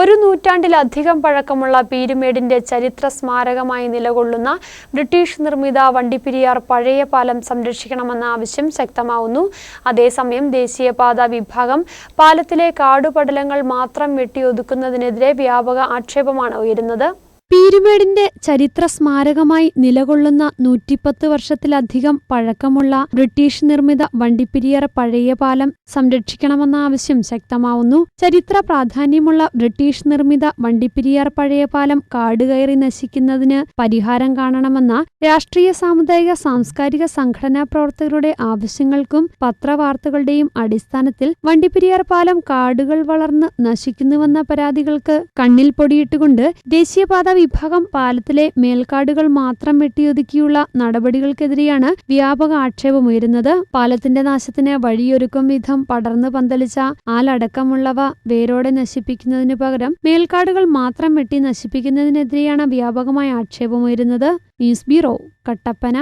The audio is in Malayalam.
ഒരു നൂറ്റാണ്ടിലധികം പഴക്കമുള്ള പീരുമേടിന്റെ ചരിത്ര സ്മാരകമായി നിലകൊള്ളുന്ന ബ്രിട്ടീഷ് നിർമ്മിത വണ്ടിപ്പിരിയാർ പഴയ പാലം സംരക്ഷിക്കണമെന്ന ആവശ്യം ശക്തമാവുന്നു. അതേസമയം ദേശീയപാത വിഭാഗം പാലത്തിലെ കാടുപടലങ്ങൾ മാത്രം വെട്ടിയൊതുക്കുന്നതിനെതിരെ വ്യാപക ആക്ഷേപമാണ് ഉയരുന്നത്. പീരുമേടിന്റെ ചരിത്ര സ്മാരകമായി നിലകൊള്ളുന്ന നൂറ്റിപ്പത്ത് വർഷത്തിലധികം പഴക്കമുള്ള ബ്രിട്ടീഷ് നിർമ്മിത വണ്ടിപ്പെരിയാർ പഴയ പാലം സംരക്ഷിക്കണമെന്ന ആവശ്യം ശക്തമാവുന്നു. ചരിത്ര പ്രാധാന്യമുള്ള ബ്രിട്ടീഷ് നിർമ്മിത വണ്ടിപ്പെരിയാർ പഴയ പാലം കാടുകയറി നശിക്കുന്നതിന് പരിഹാരം കാണണമെന്ന രാഷ്ട്രീയ സാമുദായിക സാംസ്കാരിക സംഘടനാ പ്രവർത്തകരുടെ ആവശ്യങ്ങൾക്കും പത്രവാർത്തകളുടെയും അടിസ്ഥാനത്തിൽ വണ്ടിപ്പെരിയാർ പാലം കാടുകൾ വളർന്ന് നശിക്കുന്നുവെന്ന പരാതികൾക്ക് കണ്ണിൽ പൊടിയിട്ടുകൊണ്ട് ദേശീയപാത വിഭാഗം പാലത്തിലെ മേൽക്കാടുകൾ മാത്രം വെട്ടിയൊതുക്കിയുള്ള നടപടികൾക്കെതിരെയാണ് വ്യാപക ആക്ഷേപമുയരുന്നത്. പാലത്തിന്റെ നാശത്തിന് വഴിയൊരുക്കും വിധം പടർന്നു പന്തലിച്ച ആലടക്കമുള്ളവ വേരോടെ നശിപ്പിക്കുന്നതിനു പകരം മേൽക്കാടുകൾ മാത്രം വെട്ടി നശിപ്പിക്കുന്നതിനെതിരെയാണ് വ്യാപകമായ ആക്ഷേപമുയരുന്നത്. News bureau Kattappana.